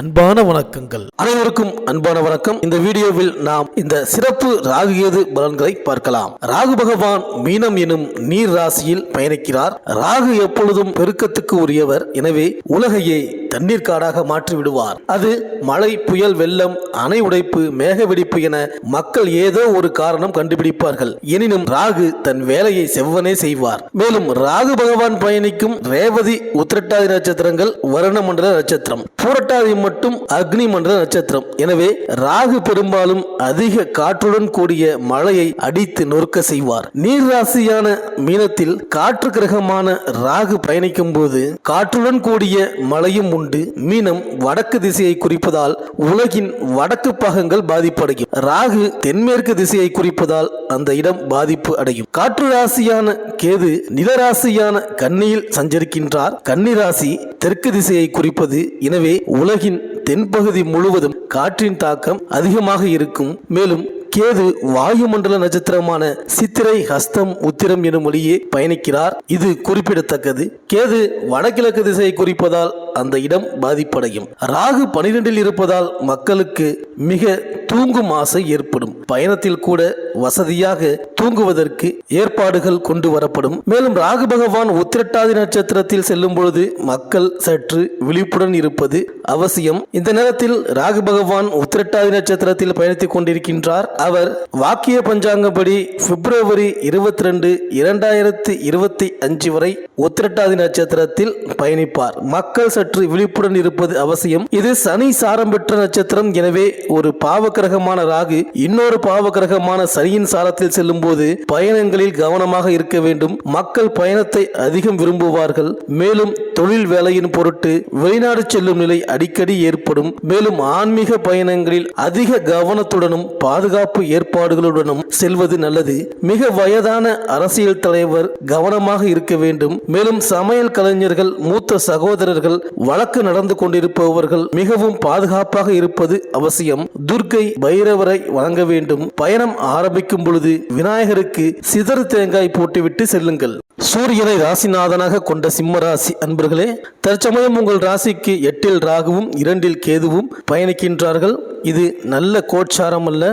அன்பான வணக்கங்கள். அனைவருக்கும் அன்பான வணக்கம். இந்த வீடியோவில் நாம் இந்த சிறப்பு ராகு கேது பலன்களை பார்க்கலாம். ராகு பகவான் மீனம் எனும் நீர் ராசியில் பயணிக்கிறார். ராகு எப்பொழுதும் பெருக்கத்துக்கு உரியவர். எனவே உலகையே தண்ணீர் காடாக மாற்றி விடுவார். அது மழை புயல் வெள்ளம் அணை உடைப்பு மேக வெடிப்பு என மக்கள் ஏதோ ஒரு காரணம் கண்டுபிடிப்பார்கள். எனினும் ராகு தன் வேலையை செவ்வனே செய்வார். மேலும் ராகு பகவான் பயணிக்கும் ரேவதி உத்திரட்டாதி நட்சத்திரங்கள் வருண மண்டல நட்சத்திரம் பூரட்டாதி மட்டும் அக்னி மண்டல நட்சத்திரம். எனவே ராகு பெரும்பாலும் அதிக காற்றுடன் கூடிய மழையை அடித்து நொறுக்க செய்வார். நீர் ராசியான மீனத்தில் காற்று கிரகமான ராகு பயணிக்கும் போது காற்றுடன் கூடிய மழையும் உண்டு மீனம் வடக்கு திசையை குறிப்பதால் உலகின் வடக்கு பாகங்கள் பாதிப்படையும். ராகு தென்மேற்கு திசையை குறிப்பதால் அந்த இடம் பாதிப்பு அடையும். காற்று ராசியான கேது நிலராசியான கன்னியில் சஞ்சரிக்கின்றார். கன்னி ராசி தெற்கு திசையை குறிப்பது. எனவே உலகின் தென்பகுதி முழுவதும் காற்றின் தாக்கம் அதிகமாக இருக்கும். மேலும் கேது வாயுமண்டல நட்சத்திரமான சித்திரை ஹஸ்தம் உத்திரம் எனும் வழியே பயணிக்கிறார். இது குறிப்பிடத்தக்கது. கேது வடகிழக்கு திசையை குறிப்பதால் அந்த இடம் பாதிப்படையும். ராகு பனிரெண்டில் இருப்பதால் மக்களுக்கு மிக தூங்கும் ஆசை ஏற்படும். பயணத்தில் கூட வசதியாக தூங்குவதற்கு ஏற்பாடுகள் கொண்டு வரப்படும். மேலும் ராகு பகவான் உத்திரட்டாதி நட்சத்திரத்தில் செல்லும் பொழுது மக்கள் சற்று விழிப்புடன் இருப்பது அவசியம். இந்த நேரத்தில் ராகு பகவான் உத்திரட்டாதி நட்சத்திரத்தில் பயணித்துக் கொண்டிருக்கின்றார். அவர் வாக்கிய பஞ்சாங்கப்படி பிப்ரவரி இருபத்தி ரெண்டு இரண்டாயிரத்தி இருபத்தி அஞ்சு வரை உத்திரட்டாதி நட்சத்திரத்தில் பயணிப்பார். மக்கள் சற்று விழிப்புடன் இருப்பது அவசியம். இது சனி சாரம் பெற்ற நட்சத்திரம். எனவே ஒரு பாவக்கிரகமான ராகு இன்னொரு பாவக்கிரகமான சனியின் சாரத்தில் செல்லும் போது பயணங்களில் கவனமாக இருக்க வேண்டும். மக்கள் பயணத்தை அதிகம் விரும்புவார்கள். மேலும் தொழில் வேலையின் பொருட்டு வெளிநாடு செல்லும் நிலை அடிக்கடி ஏற்படும். மேலும் ஆன்மீக பயணங்களில் அதிக கவனத்துடனும் பாதுகாப்பு ஏற்பாடுகளுடனும் செல்வது நல்லது. மிக வயதான அரசியல் தலைவர் கவனமாக இருக்க வேண்டும். மேலும் சமையல் கலைஞர்கள் மூத்த சகோதரர்கள் வழக்கு நடந்து கொண்டிருப்பவர்கள் மிகவும் பாதுகாப்பாக இருப்பது அவசியம். துர்க்கை பைரவரை வணங்க வேண்டும். பயணம் ஆரம்பிக்கும் பொழுது விநாயகருக்கு சிதறு தேங்காய் போட்டுவிட்டு செல்லுங்கள். சூரியனை ராசிநாதனாக கொண்ட சிம்ம ராசி அன்பர்களே தற்சமயம் உங்கள் ராசிக்கு எட்டில் ராகுவும் இரண்டில் கேதுவும் பயணிக்கின்றார்கள். இது நல்ல கோட்சாரம் அல்ல.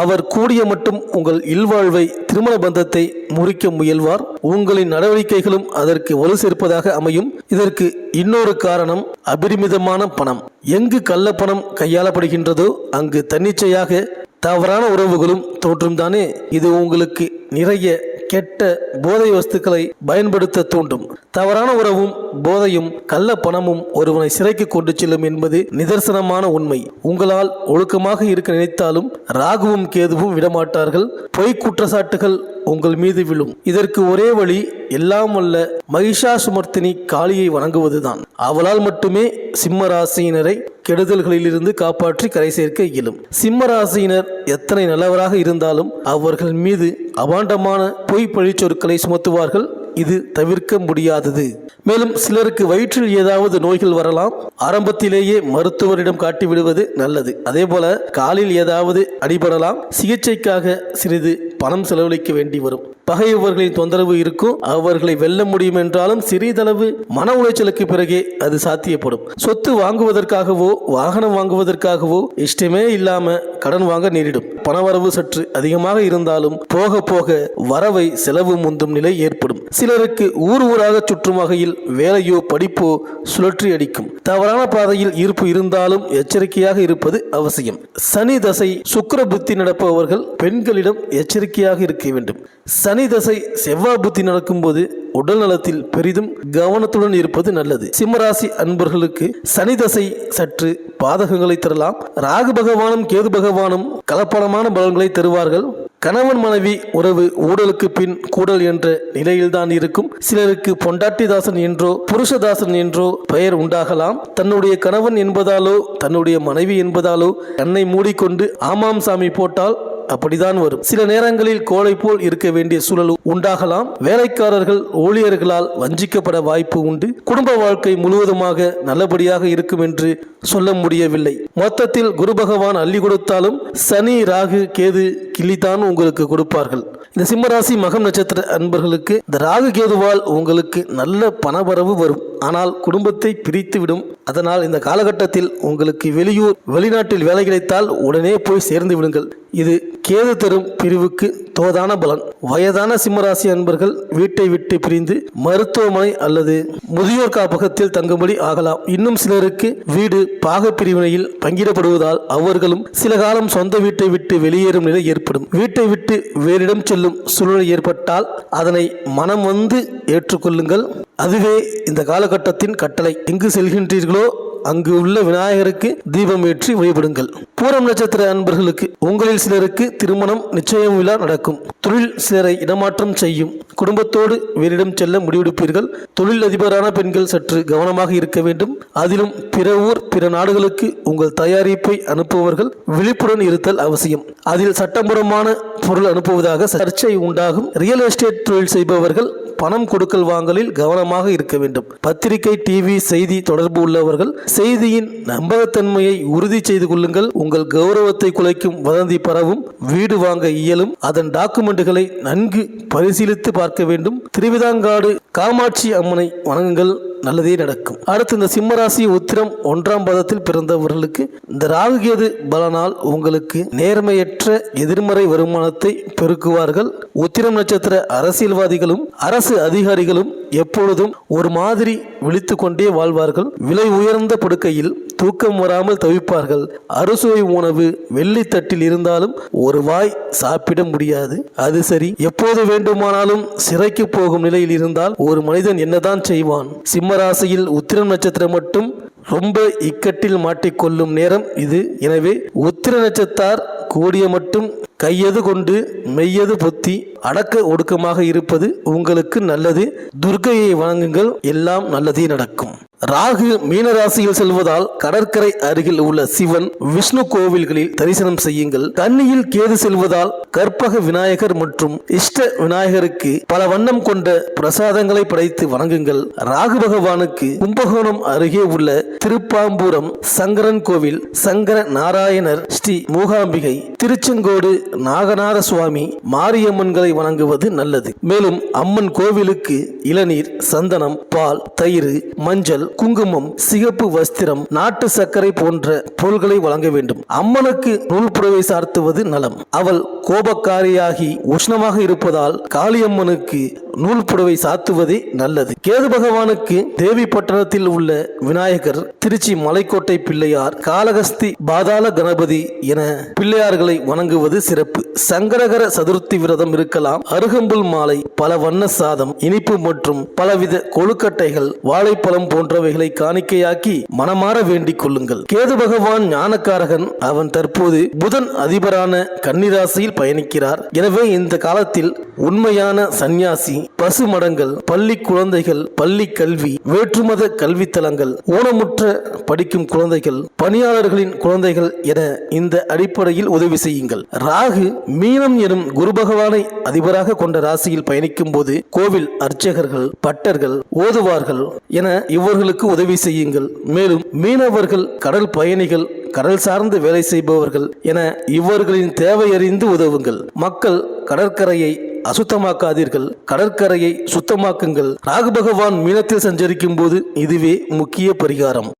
அவர் கூடிய மட்டும் உங்கள் இல்வாழ்வை திருமண பந்தத்தை முறிக்க முயல்வார். உங்களின் நடவடிக்கைகளும் அதற்கு வலு சேர்ப்பதாக அமையும். இதற்கு இன்னொரு காரணம் அபரிமிதமான பணம். எங்கு கள்ளப்பணம் கையாளப்படுகின்றதோ அங்கு தன்னிச்சையாக தவறான உறவுகளும் தோற்றும் தானே? இது உங்களுக்கு நிறைய கெட்ட போதை வஸ்துக்களை பயன்படுத்த தூண்டும். தவறான உறவும் போதையும் கள்ள பணமும் ஒருவனை சிறைக்கு கொண்டு செல்லும் என்பது நிதர்சனமான உண்மை. உங்களால் ஒழுக்கமாக இருக்க நினைத்தாலும் ராகுவும் கேதுவும் விடமாட்டார்கள். பொய் குற்றச்சாட்டுகள் உங்கள் மீது விழும். இதற்கு ஒரே வழி எல்லாம் அல்ல மகிஷாசுமர்த்தினி காளியை வணங்குவதுதான். அவளால் மட்டுமே சிம்ம ராசியினரை கெடுதல்களிலிருந்து காப்பாற்றி கரை சேர்க்க இயலும். சிம்ம ராசியினர் எத்தனை நல்லவராக இருந்தாலும் அவர்கள் மீது அபாண்டமான பொய் பழிச்சொற்களை சுமத்துவார்கள். இது தவிர்க்க முடியாதது. மேலும் சிலருக்கு வயிற்றில் ஏதாவது நோய்கள் வரலாம். ஆரம்பத்திலேயே மருத்துவரிடம் காட்டிவிடுவது நல்லது. அதே போல காலில் ஏதாவது அடிபடலாம். சிகிச்சைக்காக சிறிது பணம் செலவழிக்க வேண்டி வரும். பகையவர்களின் தொந்தரவு இருக்கும். அவர்களை வெல்ல முடியும் என்றாலும் சிறிதளவு மன உளைச்சலுக்கு பிறகே அது சாத்தியப்படும். சொத்து வாங்குவதற்காகவோ வாகனம் வாங்குவதற்காகவோ இஷ்டமே இல்லாம கடன் வாங்க நேரிடும். பணவரவு சற்று அதிகமாக இருந்தாலும் போக போக வரவை செலவு முந்தும் நிலை ஏற்படும். சிலருக்கு ஊர் ஊராக சுற்றும் வகையில் வேலையோ படிப்போ சுழற்றி அடிக்கும். தவறான பாதையில் ஈர்ப்பு இருந்தாலும் எச்சரிக்கையாக இருப்பது அவசியம். சனி தசை சுக்கர புத்தி நடப்பவர்கள் பெண்களிடம் எச்சரிக்கையாக இருக்க வேண்டும். சனி தசை செவ்வாய் புத்தி நடக்கும்போது உடல் நலத்தில் பெரிதும் கவனத்துடன் இருப்பது நல்லது. சிம்மராசி அன்பர்களுக்கு சனி தசை சற்று பாதகங்களை தரலாம். ராகு பகவானும் கேது பகவானும் கலப்படமான பலன்களை தருவார்கள். கணவன் மனைவி உறவு ஊடலுக்கு பின் கூடல் என்ற நிலையில்தான் இருக்கும். சிலருக்கு பொண்டாட்டிதாசன் என்றோ புருஷதாசன் என்றோ பெயர் உண்டாகலாம். தன்னுடைய கணவன் என்பதாலோ தன்னுடைய மனைவி என்பதாலோ கண்ணை மூடிக்கொண்டு ஆமாம் சாமி போட்டால் அப்படிதான் வரும். சில நேரங்களில் கோழை போல் இருக்க வேண்டிய சூழல் உண்டாகலாம். வேலைக்காரர்கள் ஊழியர்களால் வஞ்சிக்கப்பட வாய்ப்பு உண்டு. குடும்ப வாழ்க்கை முழுவதுமாக நல்லபடியாக இருக்கும் என்று சொல்ல முடியவில்லை. மொத்தத்தில் குரு பகவான் அள்ளி கொடுத்தாலும் சனி ராகு கேது கிள்ளித்தான் உங்களுக்கு கொடுப்பார்கள். இந்த சிம்மராசி மகம் நட்சத்திர அன்பர்களுக்கு இந்த ராகு கேதுவால் உங்களுக்கு நல்ல பணவரவு வரும். ஆனால் குடும்பத்தை பிரித்துவிடும் அதனால் இந்த காலகட்டத்தில் உங்களுக்கு வெளியூர் வெளிநாட்டில் வேலை கிடைத்தால் உடனே போய் சேர்ந்து விடுங்கள். இது கேது தரும் பிரிவுக்கு தோதான பலன். வயதான சிம்மராசி அன்பர்கள் வீட்டை விட்டு பிரிந்து மருத்துவமனை அல்லது முதியோர் காப்பகத்தில் தங்கும்படி ஆகலாம். இன்னும் சிலருக்கு வீடு பாக பிரிவினையில் பங்கிடப்படுவதால் அவர்களும் சில காலம் சொந்த வீட்டை விட்டு வெளியேறும் நிலை ஏற்படும். வீட்டை விட்டு வேறிடம் செல்லும் சூழ்நிலை ஏற்பட்டால் அதனை மனம் வந்து ஏற்றுக்கொள்ளுங்கள். அதுவே இந்த காலகட்டத்தின் கட்டளை. எங்கு செல்கின்றீர்கள் அங்கு உள்ள விநாயகருக்கு தீபம் ஏற்றி வழிபடுங்கள். பூரம் நட்சத்திர அன்பர்களுக்கு உங்களில் சிலருக்கு திருமணம் நிச்சயம் விழா நடக்கும். தொழில் சிலரை இடமாற்றம் செய்யும். குடும்பத்தோடு வேறிடம் செல்ல முடிவெடுப்பீர்கள். தொழில் அதிபரான பெண்கள் சற்று கவனமாக இருக்க வேண்டும். அதிலும் பிற ஊர் பிற நாடுகளுக்கு உங்கள் தயாரிப்பை அனுப்புபவர்கள் விழிப்புடன் இருத்தல் அவசியம். அதில் சட்டம்புறமான பொருள் அனுப்புவதாக சர்ச்சை உண்டாகும். ரியல் எஸ்டேட் தொழில் செய்பவர்கள் பணம் கொடுக்கல் வாங்கலில் கவனமாக இருக்க வேண்டும். பத்திரிகை டிவி செய்தி தொடர்பு உள்ளவர்கள் செய்தியின் நம்பகத்தன்மையை உறுதி செய்து கொள்ளுங்கள். உங்கள் கௌரவத்தை குலைக்கும் வதந்தி பரவும் வீடு வாங்க இயலும் அதன் டாக்குமெண்ட்டுகளை நன்கு பரிசீலித்து பார்க்க வேண்டும். திருவிதாங்காடு காமாட்சி அம்மனை வணங்குங்கள். நல்லதே நடக்கும். அடுத்து இந்த சிம்மராசி உத்திரம் ஒன்றாம் பதத்தில் பிறந்தவர்களுக்கு இந்த ராகுகேது பலனால் உங்களுக்கு நேர்மையற்ற எதிர்மறை வருமானத்தை பெருக்குவார்கள். உத்திரம் நட்சத்திர அரசியல்வாதிகளும் அரசு அதிகாரிகளும் எப்பொழுதும் ஒரு மாதிரி விழித்து கொண்டே வாழ்வார்கள். விலை உயர்ந்த படுக்கையில் தூக்கம் வராமல் தவிப்பார்கள். அறுசுவை உணவு வெள்ளித்தட்டில் இருந்தாலும் ஒரு வாய் சாப்பிட முடியாது. அது சரி. எப்போது வேண்டுமானாலும் சிறைக்கு போகும் நிலையில் இருந்தால் ஒரு மனிதன் என்னதான் செய்வான்? சிம்மராசியில் உத்திரம் நட்சத்திரம் மட்டும் ரொம்ப இக்கட்டில் மாட்டிக்கொள்ளும் நேரம் இது. எனவே உத்திர நட்சத்தார் கூடிய மட்டும் கையது கொண்டு மெய்யது பொத்தி அடக்க ஒடுக்கமாக இருப்பது உங்களுக்கு நல்லது. துர்க்கையை வணங்குங்கள் எல்லாம் நல்லதே நடக்கும். ராகு மீனராசியில் செல்வதால் கடற்கரை அருகில் உள்ள சிவன் விஷ்ணு கோவில்களில் தரிசனம் செய்யுங்கள். தண்ணியில் கேது செல்வதால் கற்பக விநாயகர் மற்றும் இஷ்ட விநாயகருக்கு பல வண்ணம் கொண்ட பிரசாதங்களை படைத்து வணங்குங்கள். ராகு பகவானுக்கு கும்பகோணம் அருகே உள்ள திருப்பாம்பூரம் சங்கரன் கோவில் சங்கர நாராயணர் ஸ்ரீ மூகாம்பிகை திருச்செங்கோடு நாகநாத சுவாமி மாரியம்மன்களை வணங்குவது நல்லது. மேலும் அம்மன் கோவிலுக்கு இளநீர் சந்தனம் பால் தயிர் மஞ்சள் குங்குமம் சிகப்பு வஸ்திரம் நாட்டு சர்க்கரை போன்ற பொருள்களை வழங்க வேண்டும். அம்மனுக்கு நூல் புடவை சார்த்துவது நலம். அவள் கோபக்காரியாகி உஷ்ணமாக இருப்பதால் காளியம்மனுக்கு நூல் புடவை சாத்துவதே நல்லது. கேது பகவானுக்கு தேவிப்பட்டணத்தில் உள்ள விநாயகர் திருச்சி மலைக்கோட்டை பிள்ளையார் காளகஸ்தி பாதாள கணபதி என பிள்ளையார்களை வணங்குவது சிறப்பு. சங்கரகர சதுர்த்தி விரதம் இருக்கலாம். அருகம்புல் மாலை பல வண்ண சாதம் இனிப்பு மற்றும் பலவித கொழுக்கட்டைகள் வாழைப்பழம் போன்றவைகளை காணிக்கையாக்கி மனமாற வேண்டிக் கொள்ளுங்கள். கேது பகவான் ஞானக்காரகன். அவன் தற்போது புதன் அதிபரான கன்னிராசியில் பயணிக்கிறார். எனவே இந்த காலத்தில் உண்மையான சந்நியாசி பசு மடங்கள் பள்ளி குழந்தைகள் பள்ளி கல்வி வேற்றுமத கல்வித்தலங்கள் ஊனமுற்ற படிக்கும் குழந்தைகள் பணியாளர்களின் குழந்தைகள் என இந்த அடிப்படையில் உதவி செய்யுங்கள். ராகு மீனம் எனும் குரு பகவானை அதிபராக கொண்ட ராசியில் பயணிக்கும் போது கோவில் அர்ச்சகர்கள் பட்டர்கள் ஓதுவார்கள் என இவர்களுக்கு உதவி செய்யுங்கள். மேலும் மீனவர்கள் கடல் பயணிகள் கடல் சார்ந்து வேலை செய்பவர்கள் என இவர்களின் தேவையறிந்து உதவுங்கள். மக்கள் கடற்கரையை அசுத்தமாக்காதீர்கள். கடற்கரையை சுத்தமாக்குங்கள். ராகு பகவான் மீனத்தில் சஞ்சரிக்கும் போது இதுவே முக்கிய பரிகாரம்.